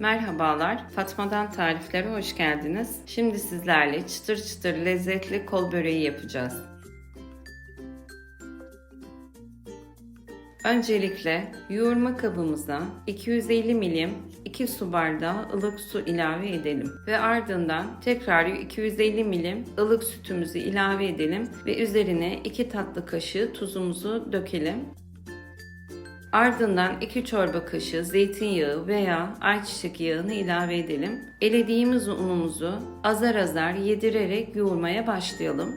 Merhabalar, Fatma'dan tariflere hoş geldiniz. Şimdi sizlerle çıtır çıtır lezzetli kol böreği yapacağız. Öncelikle yoğurma kabımıza 250 milim 2 su bardağı ılık su ilave edelim ve ardından tekrar 250 milim ılık sütümüzü ilave edelim ve üzerine 2 tatlı kaşığı tuzumuzu dökelim. Ardından 2 çorba kaşığı zeytinyağı veya ayçiçek yağını ilave edelim. Elediğimiz unumuzu azar azar yedirerek yoğurmaya başlayalım.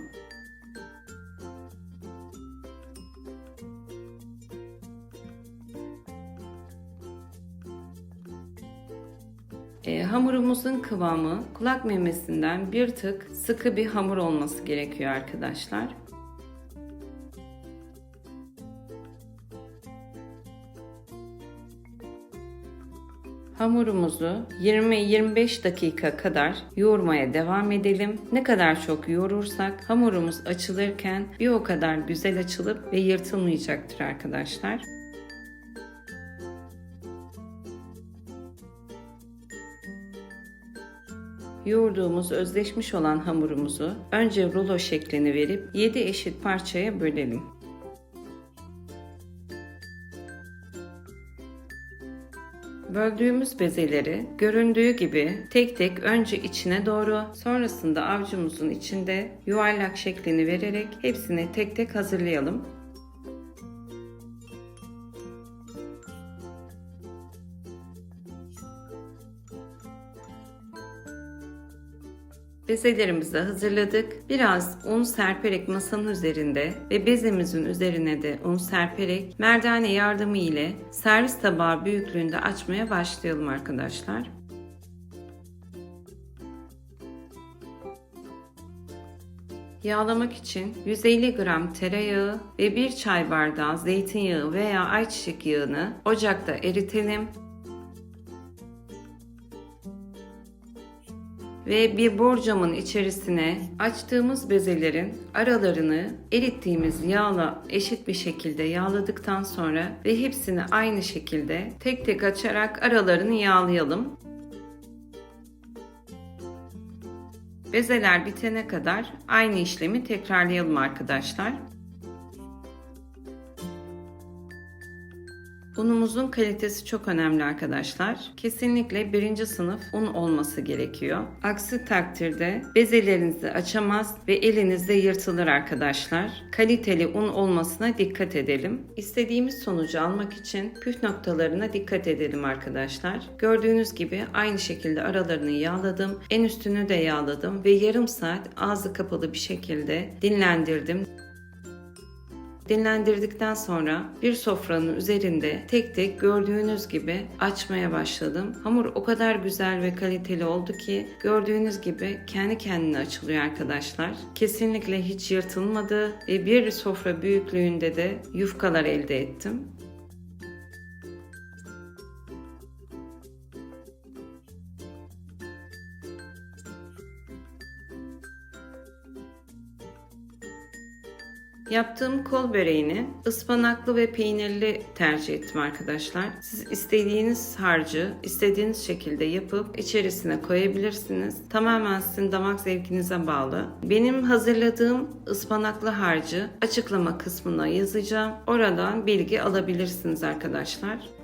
E, hamurumuzun kıvamı kulak memesinden bir tık sıkı bir hamur olması gerekiyor arkadaşlar. Hamurumuzu 20-25 dakika kadar yoğurmaya devam edelim. Ne kadar çok yoğurursak hamurumuz açılırken bir o kadar güzel açılıp ve yırtılmayacaktır arkadaşlar. Yoğurduğumuz özleşmiş olan hamurumuzu önce rulo şeklini verip 7 eşit parçaya bölelim. Böldüğümüz bezeleri göründüğü gibi tek tek önce içine doğru sonrasında avcumuzun içinde yuvarlak şeklini vererek hepsini tek tek hazırlayalım. Bezelerimizi hazırladık. Biraz un serperek masanın üzerinde ve bezemizin üzerine de un serperek merdane yardımı ile servis tabağı büyüklüğünde açmaya başlayalım arkadaşlar. Yağlamak için 150 gram tereyağı ve 1 çay bardağı zeytinyağı veya ayçiçek yağını ocakta eritelim ve bir borcamın içerisine açtığımız bezelerin aralarını erittiğimiz yağla eşit bir şekilde yağladıktan sonra ve hepsini aynı şekilde tek tek açarak aralarını yağlayalım. Bezeler bitene kadar aynı işlemi tekrarlayalım arkadaşlar. Unumuzun kalitesi çok önemli arkadaşlar. Kesinlikle birinci sınıf un olması gerekiyor. Aksi takdirde bezelerinizi açamaz ve elinizde yırtılır arkadaşlar. Kaliteli un olmasına dikkat edelim. İstediğimiz sonucu almak için püf noktalarına dikkat edelim arkadaşlar. Gördüğünüz gibi aynı şekilde aralarını yağladım. En üstünü de yağladım ve yarım saat ağzı kapalı bir şekilde dinlendirdim. Dinlendirdikten sonra bir sofranın üzerinde tek tek gördüğünüz gibi açmaya başladım. Hamur o kadar güzel ve kaliteli oldu ki gördüğünüz gibi kendi kendine açılıyor arkadaşlar. Kesinlikle hiç yırtılmadı ve bir sofra büyüklüğünde de yufkalar elde ettim. Yaptığım kol böreğini ıspanaklı ve peynirli tercih ettim arkadaşlar. Siz istediğiniz harcı istediğiniz şekilde yapıp içerisine koyabilirsiniz. Tamamen sizin damak zevkinize bağlı. Benim hazırladığım ıspanaklı harcı açıklama kısmına yazacağım. Oradan bilgi alabilirsiniz arkadaşlar.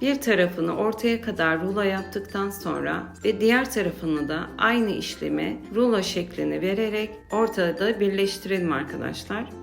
Bir tarafını ortaya kadar rulo yaptıktan sonra ve diğer tarafını da aynı işlemi rulo şeklini vererek ortada birleştirelim arkadaşlar.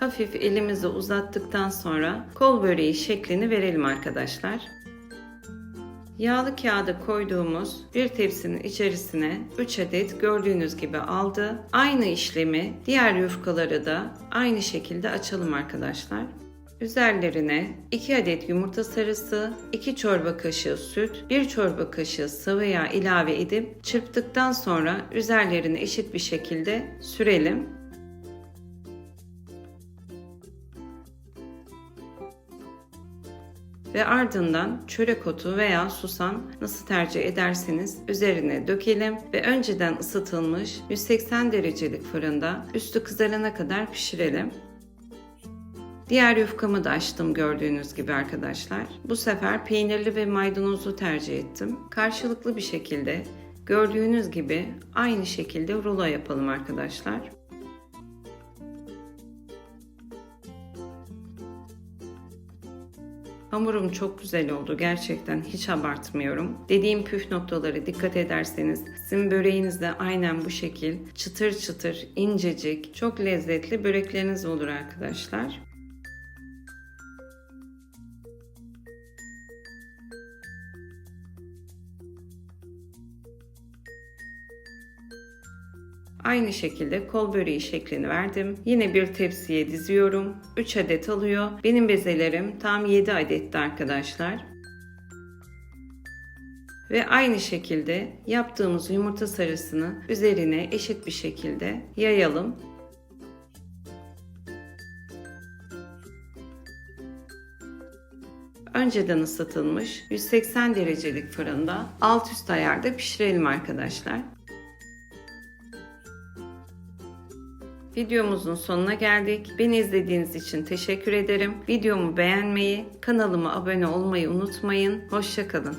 Hafif elimizi uzattıktan sonra kol böreği şeklini verelim arkadaşlar. Yağlı kağıda koyduğumuz bir tepsinin içerisine 3 adet gördüğünüz gibi aldı. Aynı işlemi diğer yufkaları da aynı şekilde açalım arkadaşlar. Üzerlerine 2 adet yumurta sarısı, 2 çorba kaşığı süt, 1 çorba kaşığı sıvı yağ ilave edip çırptıktan sonra üzerlerine eşit bir şekilde sürelim. Ve ardından çörek otu veya susam nasıl tercih ederseniz üzerine dökelim ve önceden ısıtılmış 180 derecelik fırında üstü kızarana kadar pişirelim. Diğer yufkamı da açtım gördüğünüz gibi arkadaşlar. Bu sefer peynirli ve maydanozlu tercih ettim. Karşılıklı bir şekilde gördüğünüz gibi aynı şekilde rulo yapalım arkadaşlar. Hamurum çok güzel oldu. Gerçekten hiç abartmıyorum. Dediğim püf noktaları dikkat ederseniz sizin böreğiniz de aynen bu şekil çıtır çıtır, incecik, çok lezzetli börekleriniz olur arkadaşlar. Aynı şekilde kol böreği şeklini verdim. Yine bir tepsiye diziyorum. 3 adet alıyor. Benim bezelerim tam 7 adetti arkadaşlar. Ve aynı şekilde yaptığımız yumurta sarısını üzerine eşit bir şekilde yayalım. Önceden ısıtılmış 180 derecelik fırında alt üst ayarda pişirelim arkadaşlar. Videomuzun sonuna geldik. Beni izlediğiniz için teşekkür ederim. Videomu beğenmeyi, kanalıma abone olmayı unutmayın. Hoşçakalın.